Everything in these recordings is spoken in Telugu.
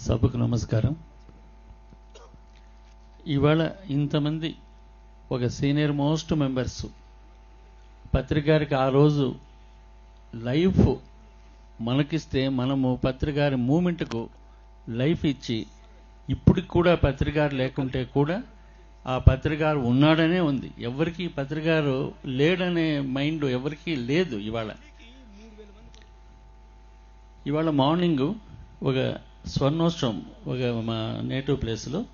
సభకు నమస్కారం. ఇవాళ ఇంతమంది ఒక సీనియర్ మోస్ట్ మెంబర్స్ పత్రికారికి ఆ రోజు లైఫ్ మనకిస్తే మనము పత్రికారి మూమెంట్కు లైఫ్ ఇచ్చి ఇప్పటికి కూడా పత్రికారు లేకుంటే కూడా ఆ పత్రికారు ఉన్నాడనే ఉంది. ఎవరికి పత్రికారు లేడనే మైండ్ ఎవరికి లేదు ఇవాళ. ఇవాళ మార్నింగ్ ఒక స్వర్ణోత్సవం ఒక మా నేటివ్ ప్లేస్లో.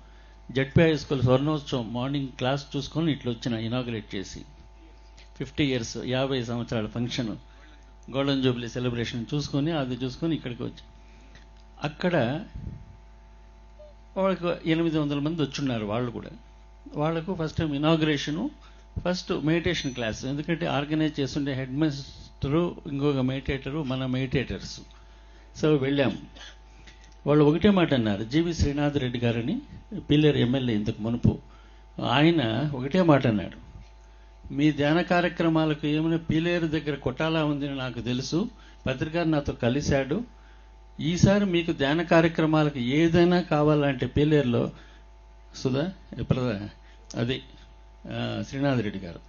జడ్పీ హై స్కూల్ స్వర్ణోత్సవం మార్నింగ్ క్లాస్ చూసుకొని ఇట్లా వచ్చిన ఇనాగ్రేట్ చేసి. ఫిఫ్టీ ఇయర్స్ యాభై సంవత్సరాల ఫంక్షన్. గోల్డెన్ జూబ్లీ సెలబ్రేషన్ చూసుకొని అది చూసుకొని ఇక్కడికి వచ్చి. అక్కడ వాళ్ళకు ఎనిమిది వందల మంది వచ్చున్నారు వాళ్ళు కూడా. వాళ్ళకు first time inauguration first meditation class. ఎందుకంటే ఆర్గనైజ్ చేస్తుండే హెడ్ మాస్టరు ఇంకొక మెడిటేటరు మన మెడిటేటర్స్. సో వెళ్ళాం. వాళ్ళు ఒకటే మాట అన్నారు. జీవి శ్రీనాథ్ రెడ్డి గారని పిల్లర్ ఎమ్మెల్యే ఇంతకు మునుపు ఆయన ఒకటే మాట అన్నాడు. మీ ధ్యాన కార్యక్రమాలకు ఏమైనా పీలేరు దగ్గర కొట్టాలా ఉందని నాకు తెలుసు. పత్రికారు నాతో కలిశాడు. ఈసారి మీకు ధ్యాన కార్యక్రమాలకు ఏదైనా కావాలంటే పీలేరులో సుధా ప్రధా అది శ్రీనాథ్ రెడ్డి గారు.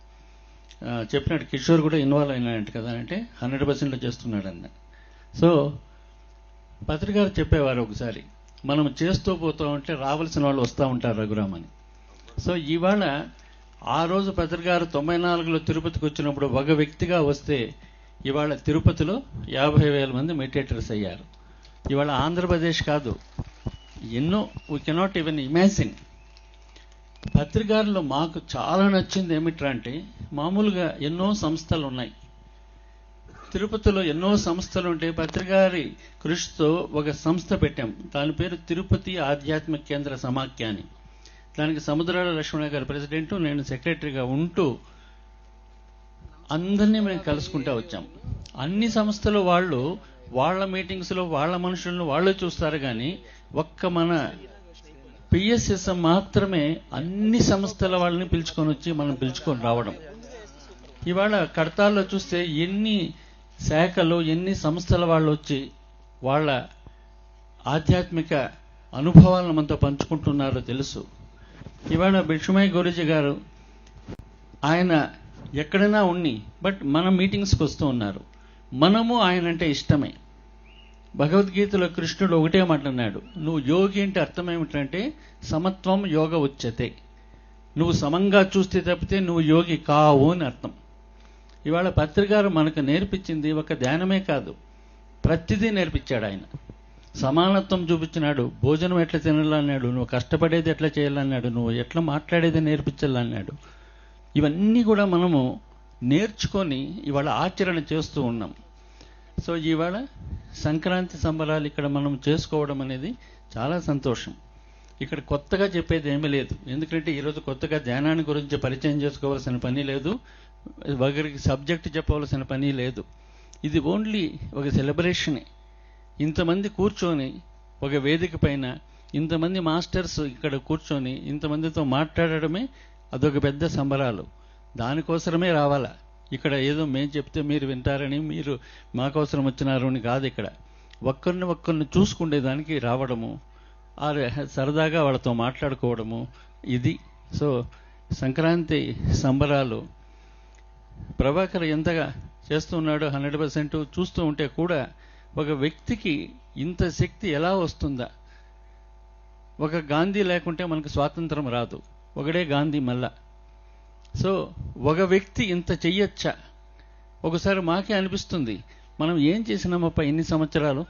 చెప్పినట్టు కిషోర్ కూడా ఇన్వాల్వ్ అయినాడంట కదా అంటే హండ్రెడ్ పర్సెంట్లో చేస్తున్నాడన్న. సో పత్రికారు చెప్పేవారు ఒకసారి మనం చేస్తూ పోతూ ఉంటే రావాల్సిన వాళ్ళు వస్తూ ఉంటారు రఘురామని. సో ఇవాళ ఆ రోజు పత్రికారు తొంభై నాలుగులో తిరుపతికి వచ్చినప్పుడు ఒక వ్యక్తిగా వస్తే ఇవాళ తిరుపతిలో యాభై వేల మంది మెడిటేటర్స్ అయ్యారు. ఇవాళ ఆంధ్రప్రదేశ్ కాదు ఎన్నో వీ కెనాట్ ఈవెన్ ఇమాజిన్ పత్రికారులు మాకు చాలా నచ్చింది ఏమిట్రా అంటే మామూలుగా ఎన్నో సంస్థలు ఉన్నాయి. తిరుపతిలో ఎన్నో సంస్థలు ఉంటాయి పత్రికారి కృషితో ఒక సంస్థ పెట్టాం. దాని పేరు తిరుపతి ఆధ్యాత్మిక కేంద్ర సమాఖ్య అని దానికి సముద్రాల లక్ష్మణ గారు ప్రెసిడెంట్ నేను సెక్రటరీగా ఉంటూ అందరినీ మేము కలుసుకుంటూ వచ్చాం. అన్ని సంస్థలు వాళ్ళు వాళ్ళ మీటింగ్స్లో వాళ్ళ మనుషులను వాళ్ళు చూస్తారు కానీ ఒక్క మన పిఎస్ఎస్ మాత్రమే అన్ని సంస్థల వాళ్ళని పిలుచుకొని వచ్చి మనం పిలుచుకొని రావడం. ఇవాళ కడతాల్లో చూస్తే ఎన్ని శాఖలు ఎన్ని సంస్థల వాళ్ళు వచ్చి వాళ్ళ ఆధ్యాత్మిక అనుభవాలను మనతో పంచుకుంటున్నారో తెలుసు. ఇవాళ బిక్షుమయ్య గురూజీ గారు ఆయన ఎక్కడైనా ఉన్ని బట్ మన మీటింగ్స్కి వస్తూ ఉన్నారు. మనము ఆయన అంటే ఇష్టమే. భగవద్గీతలో కృష్ణుడు ఒకటే మాట నువ్వు యోగి అంటే అర్థం ఏమిటంటే సమత్వం యోగ ఉచ్యతే. నువ్వు సమంగా చూస్తే తప్పితే నువ్వు యోగి కావు అని అర్థం. ఇవాళ పత్రికారు మనకు నేర్పించింది ఒక ధ్యానమే కాదు. ప్రతిదీ నేర్పించాడు ఆయన. సమానత్వం చూపించినాడు. భోజనం ఎట్లా తినాలన్నాడు? నువ్వు కష్టపడేది ఎట్లా చేయాలన్నాడు? నువ్వు ఎట్లా మాట్లాడేది నేర్పించాలన్నాడు? ఇవన్నీ కూడా మనము నేర్చుకొని ఇవాళ ఆచరణ చేస్తూ ఉన్నాం. సో ఇవాళ సంక్రాంతి సంబరాలు ఇక్కడ మనం చేసుకోవడం అనేది చాలా సంతోషం. ఇక్కడ కొత్తగా చెప్పేది ఏమీ లేదు. ఎందుకంటే ఈరోజు కొత్తగా ధ్యానాన్ని గురించి పరిచయం చేసుకోవాల్సిన పని లేదు. ఒకరికి సబ్జెక్ట్ చెప్పవలసిన పని లేదు. ఇది ఓన్లీ ఒక సెలబ్రేషనే. ఇంతమంది కూర్చొని ఒక వేదిక పైన ఇంతమంది మాస్టర్స్ ఇక్కడ కూర్చొని ఇంతమందితో మాట్లాడడమే అదొక పెద్ద సంబరాలు. దానికోసమే రావాలా? ఇక్కడ ఏదో మేము చెప్తే మీరు వింటారని మీరు మాకోసరం వచ్చినారు అని కాదు ఇక్కడ. ఒక్కరిని ఒక్కరిని చూసుకునేదానికి రావడము సరదాగా వాళ్ళతో మాట్లాడుకోవడము ఇది. సో సంక్రాంతి సంబరాలు. ప్రభాకర్ ఎంతగా చేస్తున్నాడో హండ్రెడ్ పర్సెంట్ చూస్తూ ఉంటే కూడా ఒక వ్యక్తికి ఇంత శక్తి ఎలా వస్తుందా? ఒక గాంధీ లేకుంటే మనకు స్వాతంత్రం రాదు. ఒకడే గాంధీ మళ్ళా. సో ఒక వ్యక్తి ఇంత చెయ్యొచ్చా? ఒకసారి మాకే అనిపిస్తుంది. మనం ఏం చేసినామప్ప ఎన్ని సంవత్సరాలు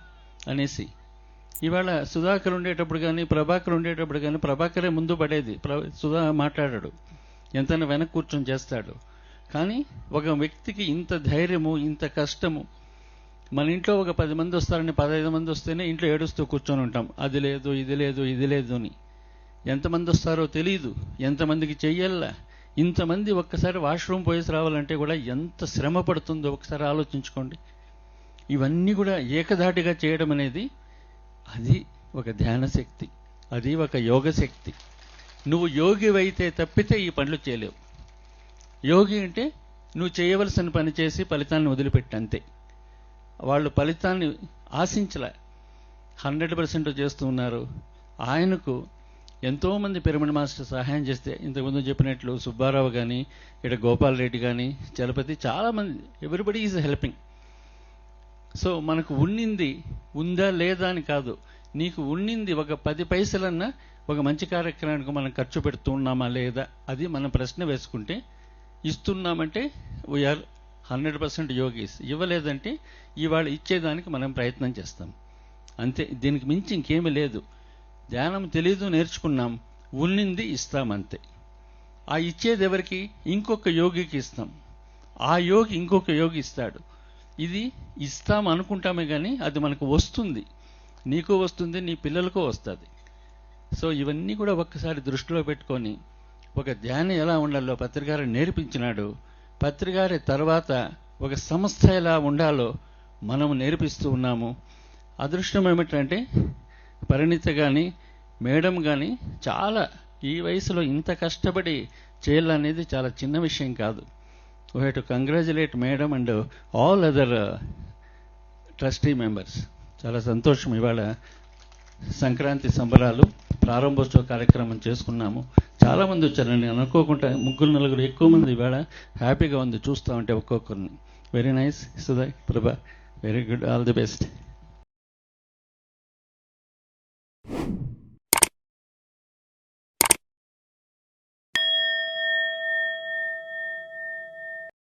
అనేసి. ఇవాళ సుధాకర్ ఉండేటప్పుడు కానీ ప్రభాకర్ ఉండేటప్పుడు కానీ ప్రభాకరే ముందు పడేది. ప్ర సుధా మాట్లాడాడు. ఎంతైనా వెనక్కి కూర్చొని చేస్తాడు. కానీ ఒక వ్యక్తికి ఇంత ధైర్యము ఇంత కష్టము మన ఇంట్లో ఒక పది మంది వస్తారని పదహైదు మంది వస్తేనే ఇంట్లో ఏడుస్తూ కూర్చొని ఉంటాం. అది లేదు ఇది లేదు ఇది లేదు అని. ఎంతమంది వస్తారో తెలియదు ఎంతమందికి చెయ్యాలా ఇంతమంది ఒక్కసారి వాష్రూమ్ పోయేసి రావాలంటే కూడా ఎంత శ్రమ పడుతుందో ఒకసారి ఆలోచించుకోండి. ఇవన్నీ కూడా ఏకధాటిగా చేయడం అనేది అది ఒక ధ్యాన శక్తి అది ఒక యోగ శక్తి. నువ్వు యోగి అయితే తప్పితే ఈ పనులు చేయలేవు. యోగి అంటే నువ్వు చేయవలసిన పని చేసి ఫలితాన్ని వదిలిపెట్టి అంతే. వాళ్ళు ఫలితాన్ని ఆశించలే. హండ్రెడ్ పర్సెంట్ చేస్తూ ఉన్నారు. ఆయనకు ఎంతోమంది పిరమిడ్ మాస్టర్ సహాయం చేస్తే ఇంతకుముందు చెప్పినట్లు సుబ్బారావు కానీ ఇక్కడ గోపాల్ రెడ్డి కానీ చలపతి చాలామంది ఎవ్రీబడి ఈజ్ హెల్పింగ్ సో మనకు ఉన్నింది ఉందా లేదా అని కాదు. నీకు ఉన్నింది ఒక పది పైసలన్నా ఒక మంచి కార్యక్రమానికి మనం ఖర్చు పెడుతున్నామా లేదా అది మనం ప్రశ్న వేసుకుంటే ఇస్తున్నామంటే we are hundred percent yogis ఇవ్వలేదంటే ఇవాళ ఇచ్చేదానికి మనం ప్రయత్నం చేస్తాం. అంతే దీనికి మించి ఇంకేమీ లేదు. ధ్యానం తెలీదు నేర్చుకున్నాం ఉన్నింది ఇస్తాం అంతే. ఆ ఇచ్చేది ఎవరికి? ఇంకొక యోగికి ఇస్తాం. ఆ యోగి ఇంకొక యోగి ఇస్తాడు. ఇది ఇస్తాం అనుకుంటామే కానీ అది మనకు వస్తుంది. నీకు వస్తుంది నీ పిల్లలకు వస్తుంది. సో ఇవన్నీ కూడా ఒక్కసారి దృష్టిలో పెట్టుకొని ఒక ధ్యానం ఎలా ఉండాలో పత్రికారు నేర్పించినాడు. పత్రికారి తర్వాత ఒక సంస్థ ఎలా ఉండాలో మనం నేర్పిస్తూ ఉన్నాము. అదృష్టం ఏమిటంటే పరిణిత కానీ మేడం కానీ చాలా ఈ వయసులో ఇంత కష్టపడి చేయాలనేది చాలా చిన్న విషయం కాదు. We have to congratulate madam and all other trustee members చాలా సంతోషం ఇవాళ సంక్రాంతి సంబరాలు ప్రారంభోత్సవ కార్యక్రమం చేసుకున్నాము. చాలా మంది నేను అనుకోకుండా ముగ్గురు నలుగురు ఎక్కువ మంది ఇవాళ హ్యాపీగా ఉంది. చూస్తూ ఉంటే ఒక్కొక్కరిని. Very nice Sudha Prabha. Very good all the best